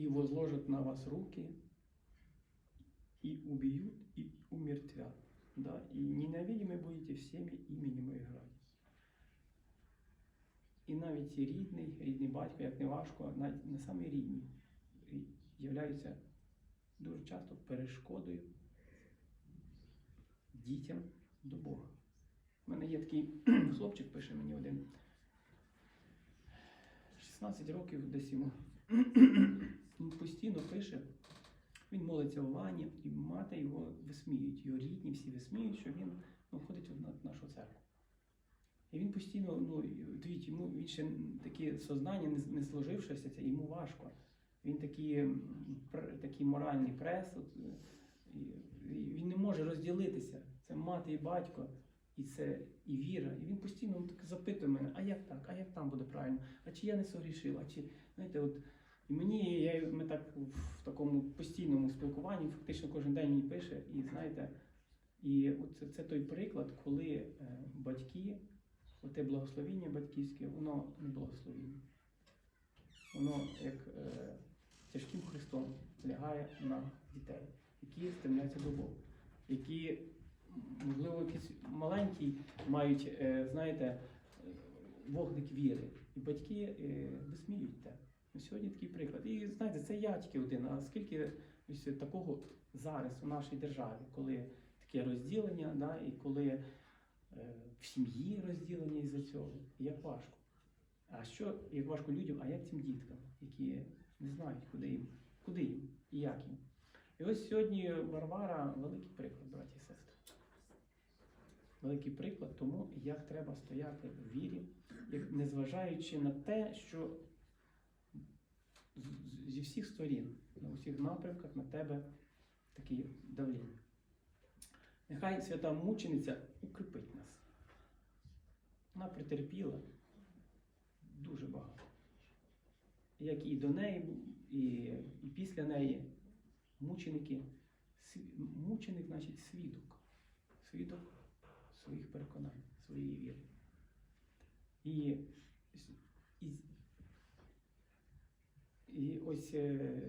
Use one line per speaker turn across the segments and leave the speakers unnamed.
и возложат на вас руки, и убьют, и умертвят. Да? И ненавидимы будете всеми іменем играть. І навіть і рідний, рідний батько, як не важко, навіть не самі рідні, являються дуже часто перешкодою дітям до Бога. У мене є такий хлопчик, пише мені один. 16 років десь йому. Він постійно пише, він молиться в вані, і мати його висміють, його рідні всі висміють, що він ну, в нашу церкву. І він постійно, ну, дивіться, йому він ще таке сознання не, не сложившеся, це йому важко. Він такий, такий моральний прес, от, і, він не може розділитися. Це мати і батько, і це і віра. І він постійно так запитує мене, а як так, а як там буде правильно, а чи я не согрішив, а чи знаєте, от і мені я, ми так в такому постійному спілкуванні, фактично кожен день мені пише, і знаєте, і це, це той приклад, коли е, батьки, оте благословіння батьківське, воно не благословіння. Воно як е, тяжким хрестом лягає на дітей, які стремляться до Бога, які, можливо, якісь маленькі мають, е, знаєте, е, вогник віри. І батьки е, висміюють те. Сьогодні такий приклад. І знаєте, це я тільки один. А скільки ось такого зараз у нашій державі, коли таке розділення, да, і коли е, в сім'ї розділення із-за цього, як важко. А що як важко людям, а як цим діткам, які не знають, куди їм, куди їм і як їм. І ось сьогодні Варвара великий приклад, браті і сестри. Великий приклад тому, як треба стояти в вірі, як незважаючи на те, що зі всіх сторін, на усіх напрямках на тебе такі давління. Нехай свята мучениця укріпить нас. Вона претерпіла дуже багато. Як і до неї, і, і після неї мученики. Мученик, значить, свідок. Свідок своїх переконань, своєї віри. І, і, ось е,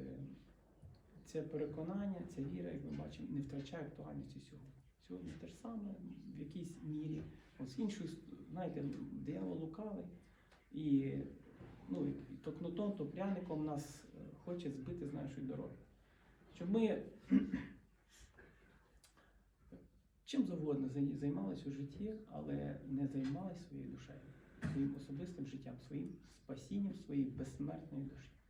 це переконання, ця віра, як ми бачимо, не втрачає актуальності сьогодні. Сьогодні те ж саме в якійсь мірі. От з іншої, знаєте, диявол лукавий і ну, і то кнутом, то пряником нас е, хоче збити з нашої дороги. Щоб ми чим завгодно займалися у житті, але не займалися своєю душею, своїм особистим життям, своїм спасінням своєї безсмертної душі.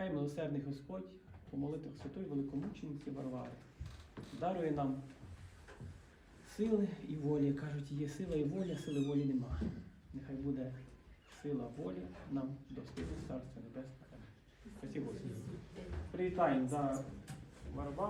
Хай милосердний Господь по молитвах святої великомучениці Варвари дарує нам сили і волі. Кажуть, є сила і воля, сили волі нема. Нехай буде сила волі нам до Царства Небесного. Спасибо. Привітаємо за Варвару.